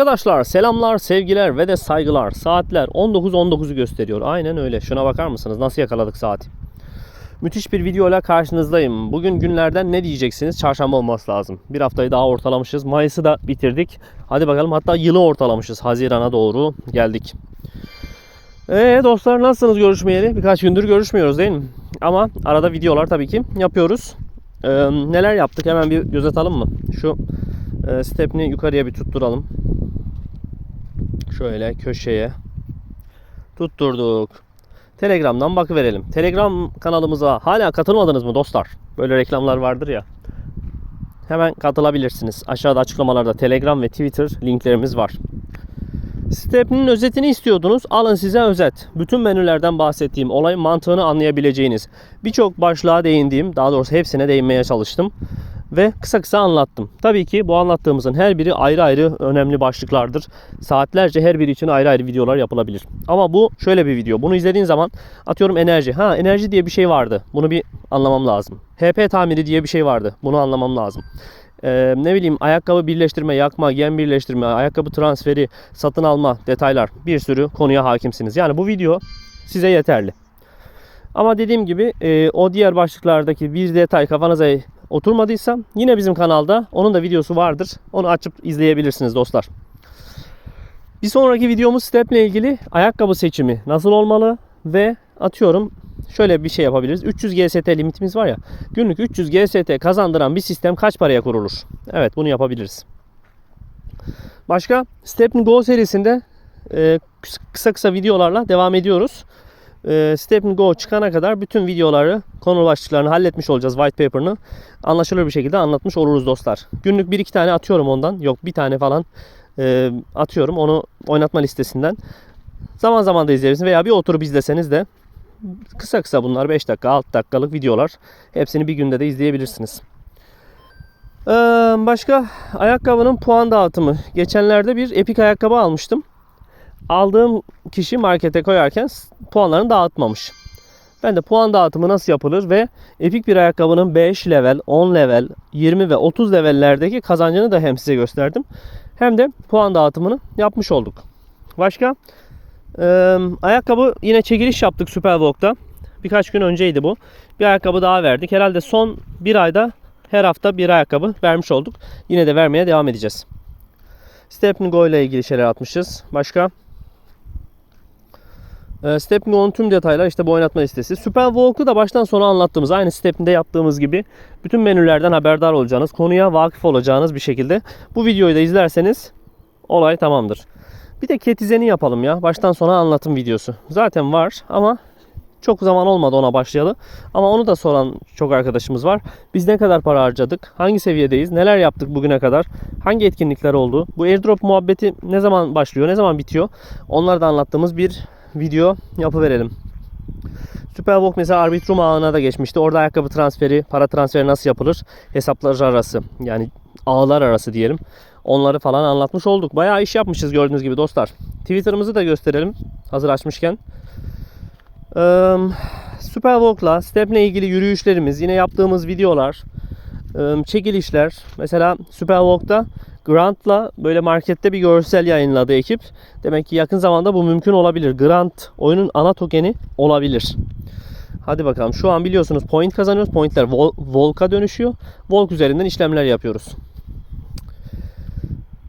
Arkadaşlar selamlar, sevgiler ve de saygılar. Saatler 19.19'u gösteriyor. Aynen öyle. Şuna bakar mısınız? Nasıl yakaladık saati? Müthiş bir video ile karşınızdayım. Bugün günlerden ne diyeceksiniz? Çarşamba olması lazım. Bir haftayı daha ortalamışız. Mayıs'ı da bitirdik. Hadi bakalım hatta yılı ortalamışız. Hazirana doğru geldik. Eee dostlar nasılsınız görüşmeyeli? Birkaç gündür görüşmüyoruz değil mi? Ama arada videolar tabii ki yapıyoruz. Ee, neler yaptık hemen bir göz atalım mı? Şu e, stepni yukarıya bir tutturalım. Şöyle köşeye tutturduk. Telegram'dan bakıverelim. Telegram kanalımıza hala katılmadınız mı dostlar? Böyle reklamlar vardır ya. Hemen katılabilirsiniz. Aşağıda açıklamalarda Telegram ve Twitter linklerimiz var. Step'nin özetini istiyordunuz. Alın size özet. Bütün menülerden bahsettiğim olayın mantığını anlayabileceğiniz birçok başlığa değindiğim, daha doğrusu hepsine değinmeye çalıştım ve kısa kısa anlattım. Tabii ki bu anlattığımızın her biri ayrı ayrı önemli başlıklardır. Saatlerce her biri için ayrı ayrı videolar yapılabilir. Ama bu şöyle bir video. Bunu izlediğin zaman atıyorum enerji. Ha enerji diye bir şey vardı. Bunu bir anlamam lazım. HP tamiri diye bir şey vardı. Bunu anlamam lazım. Ee, ne bileyim ayakkabı birleştirme, yakma, gem birleştirme, ayakkabı transferi, satın alma detaylar bir sürü konuya hakimsiniz. Yani bu video size yeterli. Ama dediğim gibi e, o diğer başlıklardaki bir detay kafanıza oturmadıysa yine bizim kanalda onun da videosu vardır. Onu açıp izleyebilirsiniz dostlar. Bir sonraki videomuz step ile ilgili ayakkabı seçimi nasıl olmalı ve atıyorum şöyle bir şey yapabiliriz. 300 GST limitimiz var ya. Günlük 300 GST kazandıran bir sistem kaç paraya kurulur? Evet bunu yapabiliriz. Başka Step Go serisinde e, kısa kısa videolarla devam ediyoruz. E, Step Go çıkana kadar bütün videoları, konu başlıklarını halletmiş olacağız. White paper'ını anlaşılır bir şekilde anlatmış oluruz dostlar. Günlük bir iki tane atıyorum ondan. Yok bir tane falan e, atıyorum onu oynatma listesinden. Zaman zaman da izleyebilirsiniz veya bir oturup izleseniz de kısa kısa bunlar 5 dakika 6 dakikalık videolar. Hepsini bir günde de izleyebilirsiniz. Ee, başka ayakkabının puan dağıtımı. Geçenlerde bir Epic ayakkabı almıştım. Aldığım kişi markete koyarken puanlarını dağıtmamış. Ben de puan dağıtımı nasıl yapılır ve Epic bir ayakkabının 5 level, 10 level, 20 ve 30 levellerdeki kazancını da hem size gösterdim. Hem de puan dağıtımını yapmış olduk. Başka? Ee, ayakkabı yine çekiliş yaptık Supervlog'da. Birkaç gün önceydi bu. Bir ayakkabı daha verdik. Herhalde son bir ayda her hafta bir ayakkabı vermiş olduk. Yine de vermeye devam edeceğiz. Step Go ile ilgili şeyler atmışız. Başka? Ee, Step Go'nun tüm detaylar işte bu oynatma listesi. Superwalk'u da baştan sona anlattığımız, aynı Step'inde yaptığımız gibi bütün menülerden haberdar olacağınız, konuya vakıf olacağınız bir şekilde bu videoyu da izlerseniz olay tamamdır. Bir de ketizeni yapalım ya. Baştan sona anlatım videosu. Zaten var ama çok zaman olmadı ona başlayalı. Ama onu da soran çok arkadaşımız var. Biz ne kadar para harcadık? Hangi seviyedeyiz? Neler yaptık bugüne kadar? Hangi etkinlikler oldu? Bu airdrop muhabbeti ne zaman başlıyor? Ne zaman bitiyor? Onları da anlattığımız bir video yapıverelim. Superwalk mesela Arbitrum ağına da geçmişti. Orada ayakkabı transferi, para transferi nasıl yapılır? Hesaplar arası yani ağlar arası diyelim. Onları falan anlatmış olduk. Bayağı iş yapmışız gördüğünüz gibi dostlar. Twitter'ımızı da gösterelim hazır açmışken. Ee, Superwalk'la, Step'le ilgili yürüyüşlerimiz, yine yaptığımız videolar, çekilişler. Mesela Superwalk'ta Grant'la böyle markette bir görsel yayınladı ekip. Demek ki yakın zamanda bu mümkün olabilir. Grant oyunun ana tokeni olabilir. Hadi bakalım. Şu an biliyorsunuz point kazanıyoruz. Pointler vol- Volk'a dönüşüyor. Volk üzerinden işlemler yapıyoruz.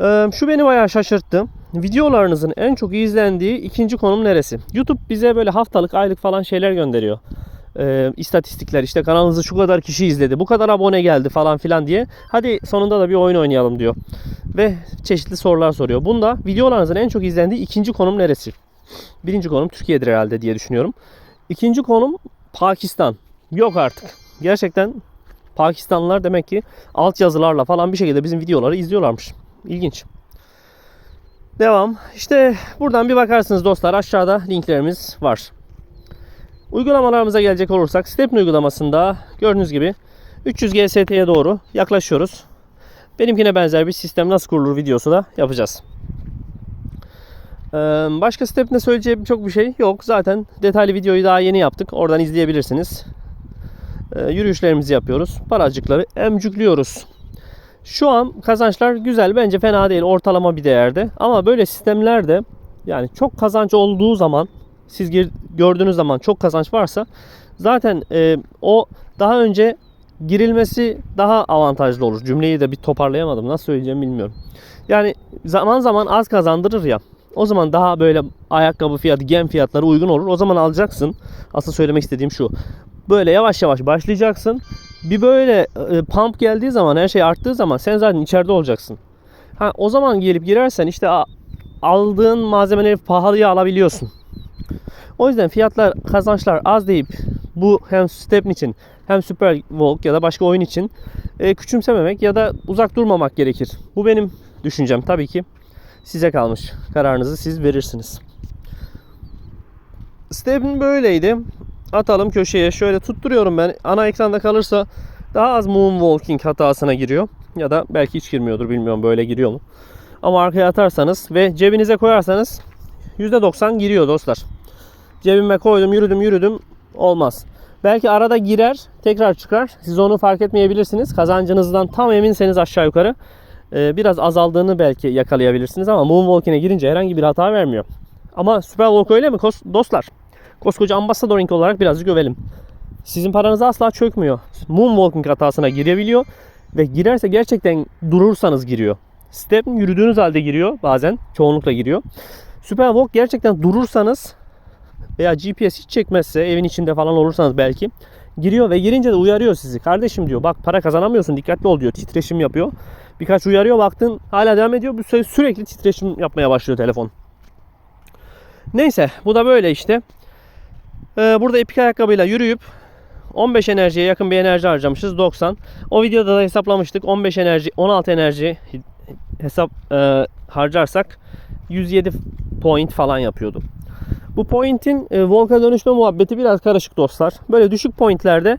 Ee, şu beni bayağı şaşırttı. Videolarınızın en çok izlendiği ikinci konum neresi? YouTube bize böyle haftalık, aylık falan şeyler gönderiyor. Ee, istatistikler işte kanalınızı şu kadar kişi izledi, bu kadar abone geldi falan filan diye. Hadi sonunda da bir oyun oynayalım diyor. Ve çeşitli sorular soruyor. Bunda videolarınızın en çok izlendiği ikinci konum neresi? Birinci konum Türkiye'dir herhalde diye düşünüyorum. İkinci konum Pakistan. Yok artık. Gerçekten Pakistanlılar demek ki altyazılarla falan bir şekilde bizim videoları izliyorlarmış. İlginç. Devam. İşte buradan bir bakarsınız dostlar aşağıda linklerimiz var. Uygulamalarımıza gelecek olursak Stepn uygulamasında gördüğünüz gibi 300 GST'ye doğru yaklaşıyoruz. Benimkine benzer bir sistem nasıl kurulur videosu da yapacağız. Ee, Başka Step'ne söyleyeceğim çok bir şey yok. Zaten detaylı videoyu daha yeni yaptık. Oradan izleyebilirsiniz. Ee, Yürüyüşlerimizi yapıyoruz. Paracıkları emcükliyoruz. Şu an kazançlar güzel. Bence fena değil. Ortalama bir değerde. Ama böyle sistemlerde yani çok kazanç olduğu zaman siz gir- gördüğünüz zaman çok kazanç varsa zaten e, o daha önce girilmesi daha avantajlı olur. Cümleyi de bir toparlayamadım. Nasıl söyleyeceğimi bilmiyorum. Yani zaman zaman az kazandırır ya. O zaman daha böyle ayakkabı fiyatı, gem fiyatları uygun olur. O zaman alacaksın. Asıl söylemek istediğim şu. Böyle yavaş yavaş başlayacaksın. Bir böyle e, pump geldiği zaman, her şey arttığı zaman sen zaten içeride olacaksın. Ha o zaman gelip girersen işte aldığın malzemeleri pahalıya alabiliyorsun. O yüzden fiyatlar, kazançlar az deyip bu hem Stepn için hem Super Volk ya da başka oyun için e, küçümsememek ya da uzak durmamak gerekir. Bu benim düşüncem tabii ki. Size kalmış. Kararınızı siz verirsiniz. Stepn böyleydi. Atalım köşeye. Şöyle tutturuyorum ben. Ana ekranda kalırsa daha az moonwalking hatasına giriyor. Ya da belki hiç girmiyordur bilmiyorum böyle giriyor mu. Ama arkaya atarsanız ve cebinize koyarsanız %90 giriyor dostlar. Cebime koydum yürüdüm yürüdüm olmaz. Belki arada girer tekrar çıkar. Siz onu fark etmeyebilirsiniz. Kazancınızdan tam eminseniz aşağı yukarı e, biraz azaldığını belki yakalayabilirsiniz ama Moonwalking'e girince herhangi bir hata vermiyor. Ama Superwalk öyle mi dostlar? Koskoca Ambassadoring olarak birazcık gövelim. Sizin paranız asla çökmüyor. Moonwalking hatasına girebiliyor ve girerse gerçekten durursanız giriyor. Step yürüdüğünüz halde giriyor bazen. Çoğunlukla giriyor. Superwalk gerçekten durursanız veya GPS hiç çekmezse evin içinde falan olursanız belki giriyor ve girince de uyarıyor sizi. Kardeşim diyor bak para kazanamıyorsun dikkatli ol diyor. Titreşim yapıyor. Birkaç uyarıyor baktın hala devam ediyor. Bu sü- sürekli titreşim yapmaya başlıyor telefon. Neyse bu da böyle işte. Ee, burada ipik ayakkabıyla yürüyüp 15 enerjiye yakın bir enerji harcamışız 90. O videoda da hesaplamıştık 15 enerji 16 enerji hesap e, harcarsak 107 point falan yapıyordu. Bu point'in e, Volk'a dönüşme muhabbeti biraz karışık dostlar. Böyle düşük pointlerde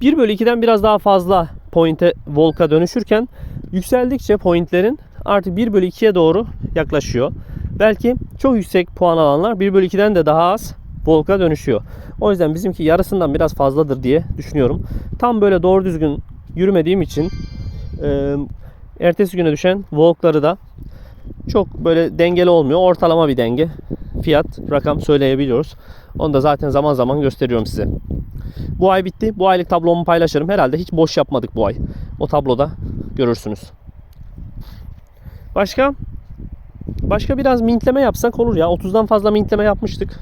1 bölü 2'den biraz daha fazla point'e Volk'a dönüşürken yükseldikçe pointlerin artık 1 bölü 2'ye doğru yaklaşıyor. Belki çok yüksek puan alanlar 1 bölü 2'den de daha az Volk'a dönüşüyor. O yüzden bizimki yarısından biraz fazladır diye düşünüyorum. Tam böyle doğru düzgün yürümediğim için e, ertesi güne düşen Volk'ları da çok böyle dengeli olmuyor. Ortalama bir denge. Fiyat, rakam söyleyebiliyoruz. Onu da zaten zaman zaman gösteriyorum size. Bu ay bitti. Bu aylık tablomu paylaşırım. Herhalde hiç boş yapmadık bu ay. O tabloda görürsünüz. Başka? Başka biraz mintleme yapsak olur ya. 30'dan fazla mintleme yapmıştık.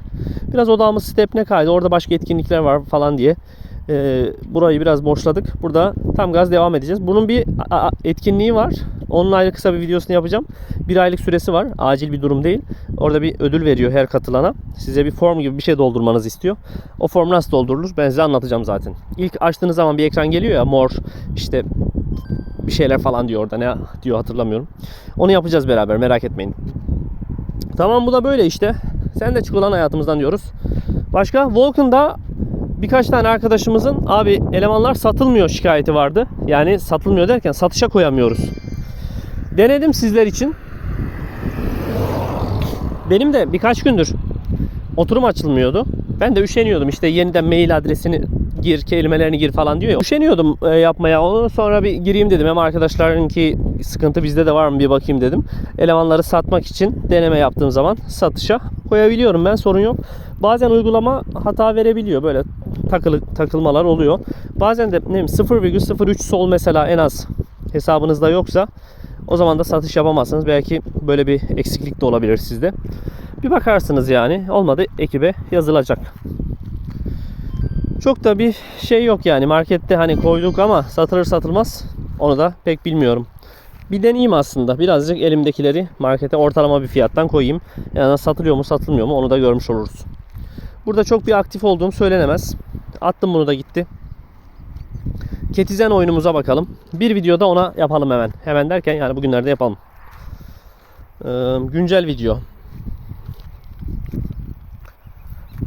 Biraz odağımız stepne kaydı. Orada başka etkinlikler var falan diye. Ee, burayı biraz boşladık. Burada tam gaz devam edeceğiz. Bunun bir etkinliği var. Onun ayrı kısa bir videosunu yapacağım. Bir aylık süresi var. Acil bir durum değil. Orada bir ödül veriyor her katılana. Size bir form gibi bir şey doldurmanızı istiyor. O form nasıl doldurulur ben size anlatacağım zaten. İlk açtığınız zaman bir ekran geliyor ya mor işte bir şeyler falan diyor orada ne diyor hatırlamıyorum. Onu yapacağız beraber merak etmeyin. Tamam bu da böyle işte. Sen de çık ulan hayatımızdan diyoruz. Başka Vulcan'da birkaç tane arkadaşımızın abi elemanlar satılmıyor şikayeti vardı. Yani satılmıyor derken satışa koyamıyoruz. Denedim sizler için. Benim de birkaç gündür oturum açılmıyordu. Ben de üşeniyordum işte yeniden mail adresini gir, kelimelerini gir falan diyor ya. Üşeniyordum e, yapmaya onu. Sonra bir gireyim dedim. Hem arkadaşlarınki sıkıntı bizde de var mı bir bakayım dedim. Elemanları satmak için deneme yaptığım zaman satışa koyabiliyorum ben sorun yok. Bazen uygulama hata verebiliyor. Böyle takılı takılmalar oluyor. Bazen de ne bileyim 0,03 sol mesela en az hesabınızda yoksa o zaman da satış yapamazsınız. Belki böyle bir eksiklik de olabilir sizde. Bir bakarsınız yani. Olmadı ekibe yazılacak. Çok da bir şey yok yani. Markette hani koyduk ama satılır satılmaz onu da pek bilmiyorum. Bir deneyeyim aslında. Birazcık elimdekileri markete ortalama bir fiyattan koyayım. Yani satılıyor mu satılmıyor mu onu da görmüş oluruz. Burada çok bir aktif olduğum söylenemez. Attım bunu da gitti. Ketizen oyunumuza bakalım. Bir videoda ona yapalım hemen. Hemen derken yani bugünlerde yapalım. Ee, güncel video.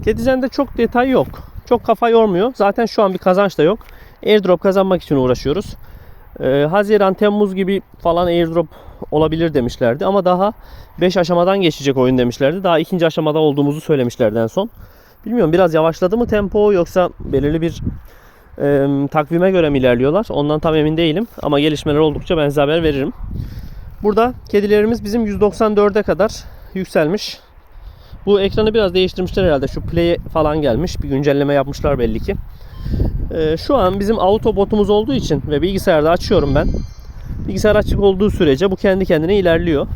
Ketizen'de çok detay yok. Çok kafa yormuyor. Zaten şu an bir kazanç da yok. Airdrop kazanmak için uğraşıyoruz. Ee, Haziran, Temmuz gibi falan airdrop olabilir demişlerdi. Ama daha 5 aşamadan geçecek oyun demişlerdi. Daha ikinci aşamada olduğumuzu söylemişlerdi en son. Bilmiyorum biraz yavaşladı mı tempo yoksa belirli bir e, takvime göre mi ilerliyorlar? Ondan tam emin değilim. Ama gelişmeler oldukça ben size haber veririm. Burada kedilerimiz bizim 194'e kadar yükselmiş. Bu ekranı biraz değiştirmişler herhalde. Şu play falan gelmiş. Bir güncelleme yapmışlar belli ki. Ee, şu an bizim auto botumuz olduğu için ve bilgisayarda açıyorum ben. Bilgisayar açık olduğu sürece bu kendi kendine ilerliyor.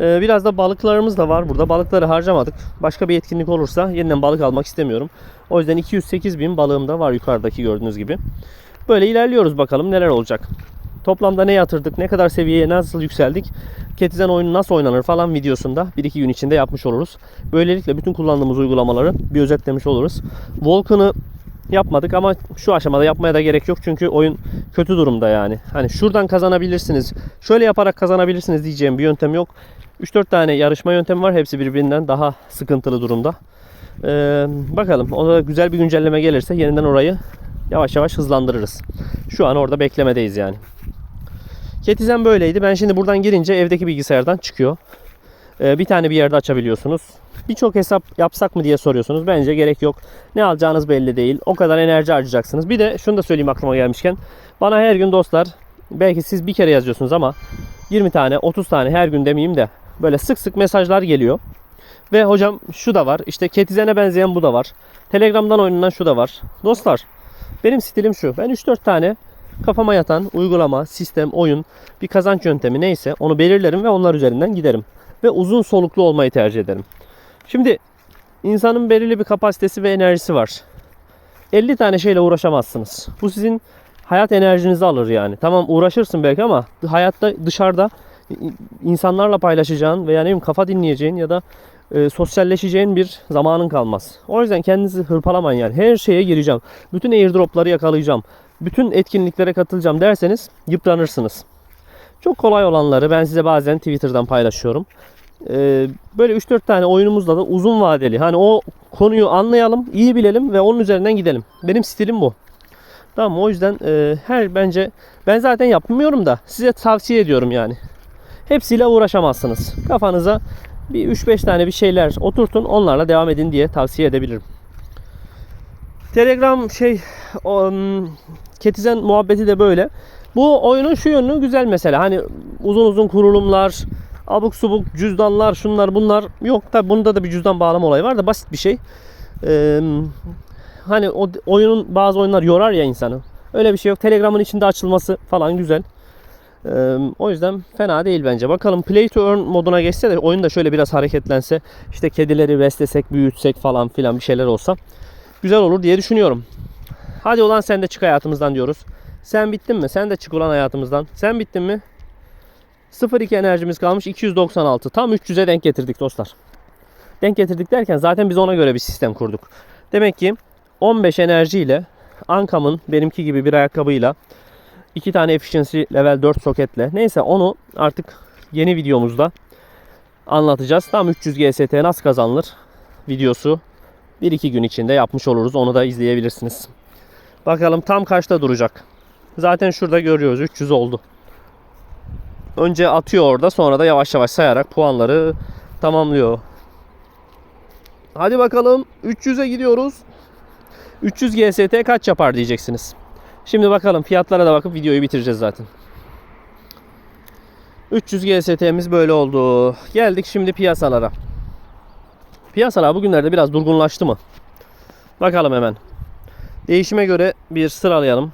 Ee, biraz da balıklarımız da var burada. Balıkları harcamadık. Başka bir etkinlik olursa yeniden balık almak istemiyorum. O yüzden 208 bin balığım da var yukarıdaki gördüğünüz gibi. Böyle ilerliyoruz bakalım neler olacak. Toplamda ne yatırdık, ne kadar seviyeye nasıl yükseldik, Ketizen oyunu nasıl oynanır falan videosunda 1-2 gün içinde yapmış oluruz. Böylelikle bütün kullandığımız uygulamaları bir özetlemiş oluruz. Vulcan'ı yapmadık ama şu aşamada yapmaya da gerek yok çünkü oyun kötü durumda yani. Hani şuradan kazanabilirsiniz, şöyle yaparak kazanabilirsiniz diyeceğim bir yöntem yok. 3-4 tane yarışma yöntemi var. Hepsi birbirinden daha sıkıntılı durumda. Ee, bakalım. O da güzel bir güncelleme gelirse yeniden orayı yavaş yavaş hızlandırırız. Şu an orada beklemedeyiz yani. Ketizen böyleydi. Ben şimdi buradan girince evdeki bilgisayardan çıkıyor. Ee, bir tane bir yerde açabiliyorsunuz. Birçok hesap yapsak mı diye soruyorsunuz. Bence gerek yok. Ne alacağınız belli değil. O kadar enerji harcayacaksınız. Bir de şunu da söyleyeyim aklıma gelmişken. Bana her gün dostlar belki siz bir kere yazıyorsunuz ama 20 tane 30 tane her gün demeyeyim de böyle sık sık mesajlar geliyor. Ve hocam şu da var. İşte Ketizene benzeyen bu da var. Telegram'dan oynanan şu da var. Dostlar benim stilim şu. Ben 3-4 tane kafama yatan uygulama, sistem, oyun, bir kazanç yöntemi neyse onu belirlerim ve onlar üzerinden giderim. Ve uzun soluklu olmayı tercih ederim. Şimdi insanın belirli bir kapasitesi ve enerjisi var. 50 tane şeyle uğraşamazsınız. Bu sizin hayat enerjinizi alır yani. Tamam uğraşırsın belki ama hayatta dışarıda insanlarla paylaşacağın veya ne bileyim kafa dinleyeceğin ya da e, sosyalleşeceğin bir zamanın kalmaz. O yüzden kendinizi hırpalamayın yani. Her şeye gireceğim. Bütün airdropları yakalayacağım. Bütün etkinliklere katılacağım derseniz yıpranırsınız. Çok kolay olanları ben size bazen Twitter'dan paylaşıyorum. Ee, böyle 3-4 tane oyunumuzla da uzun vadeli. Hani o konuyu anlayalım, iyi bilelim ve onun üzerinden gidelim. Benim stilim bu. Tamam o yüzden e, her bence ben zaten yapmıyorum da size tavsiye ediyorum yani. Hepsiyle uğraşamazsınız. Kafanıza bir 3-5 tane bir şeyler oturtun onlarla devam edin diye tavsiye edebilirim. Telegram şey um, Ketizen muhabbeti de böyle. Bu oyunun şu yönü güzel mesela. Hani uzun uzun kurulumlar, abuk subuk cüzdanlar, şunlar bunlar yok. Tabi bunda da bir cüzdan bağlama olayı var da basit bir şey. Ee, hani o oyunun bazı oyunlar yorar ya insanı. Öyle bir şey yok. Telegram'ın içinde açılması falan güzel. Ee, o yüzden fena değil bence. Bakalım Play to Earn moduna geçse de oyun da şöyle biraz hareketlense. işte kedileri beslesek, büyütsek falan filan bir şeyler olsa. Güzel olur diye düşünüyorum. Hadi olan sen de çık hayatımızdan diyoruz. Sen bittin mi? Sen de çık ulan hayatımızdan. Sen bittin mi? 0.2 enerjimiz kalmış 296. Tam 300'e denk getirdik dostlar. Denk getirdik derken zaten biz ona göre bir sistem kurduk. Demek ki 15 enerjiyle Ankam'ın benimki gibi bir ayakkabıyla iki tane efficiency level 4 soketle neyse onu artık yeni videomuzda anlatacağız. Tam 300 GST nasıl kazanılır videosu 1-2 gün içinde yapmış oluruz. Onu da izleyebilirsiniz. Bakalım tam kaçta duracak. Zaten şurada görüyoruz 300 oldu. Önce atıyor orada sonra da yavaş yavaş sayarak puanları tamamlıyor. Hadi bakalım 300'e gidiyoruz. 300 GST kaç yapar diyeceksiniz. Şimdi bakalım fiyatlara da bakıp videoyu bitireceğiz zaten. 300 GST'miz böyle oldu. Geldik şimdi piyasalara. Piyasalar bugünlerde biraz durgunlaştı mı? Bakalım hemen. Değişime göre bir sıralayalım.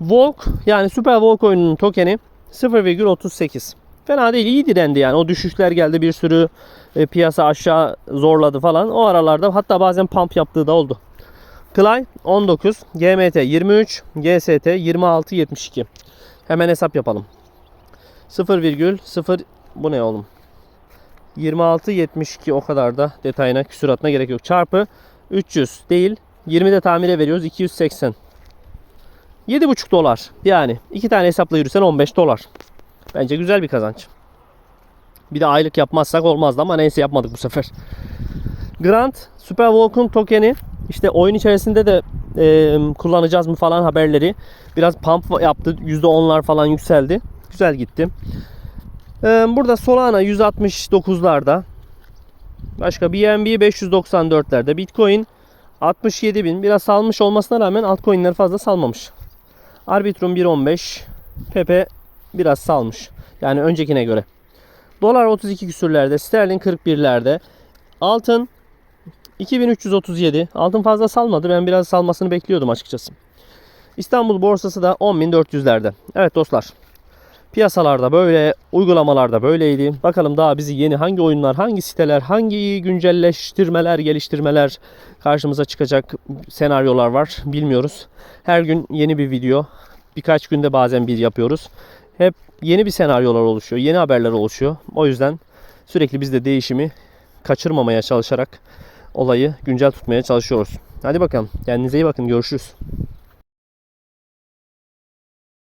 Volk yani Super Volk oyununun tokeni 0,38. Fena değil iyi direndi yani. O düşüşler geldi bir sürü e, piyasa aşağı zorladı falan. O aralarda hatta bazen pump yaptığı da oldu. Clay 19, GMT 23, GST 26 72. Hemen hesap yapalım. 0,0 bu ne oğlum? 26 72 o kadar da detayına küsuratına gerek yok. Çarpı 300 değil. 20 de tamire veriyoruz 280. 7,5 dolar. Yani iki tane hesapla yürüsen 15 dolar. Bence güzel bir kazanç. Bir de aylık yapmazsak olmazdı ama neyse yapmadık bu sefer. Grant Super Volk'un tokeni işte oyun içerisinde de e, kullanacağız mı falan haberleri biraz pump yaptı. %10'lar falan yükseldi. Güzel gitti. E, burada Solana 169'larda Başka BNB 594'lerde. Bitcoin 67 bin. Biraz salmış olmasına rağmen altcoin'ler fazla salmamış. Arbitrum 1.15. Pepe biraz salmış. Yani öncekine göre. Dolar 32 küsürlerde. Sterlin 41'lerde. Altın 2337. Altın fazla salmadı. Ben biraz salmasını bekliyordum açıkçası. İstanbul borsası da 10.400'lerde. Evet dostlar. Piyasalarda böyle, uygulamalarda böyleydi. Bakalım daha bizi yeni hangi oyunlar, hangi siteler, hangi güncelleştirmeler, geliştirmeler karşımıza çıkacak senaryolar var bilmiyoruz. Her gün yeni bir video, birkaç günde bazen bir yapıyoruz. Hep yeni bir senaryolar oluşuyor, yeni haberler oluşuyor. O yüzden sürekli biz de değişimi kaçırmamaya çalışarak olayı güncel tutmaya çalışıyoruz. Hadi bakalım. Kendinize iyi bakın. Görüşürüz.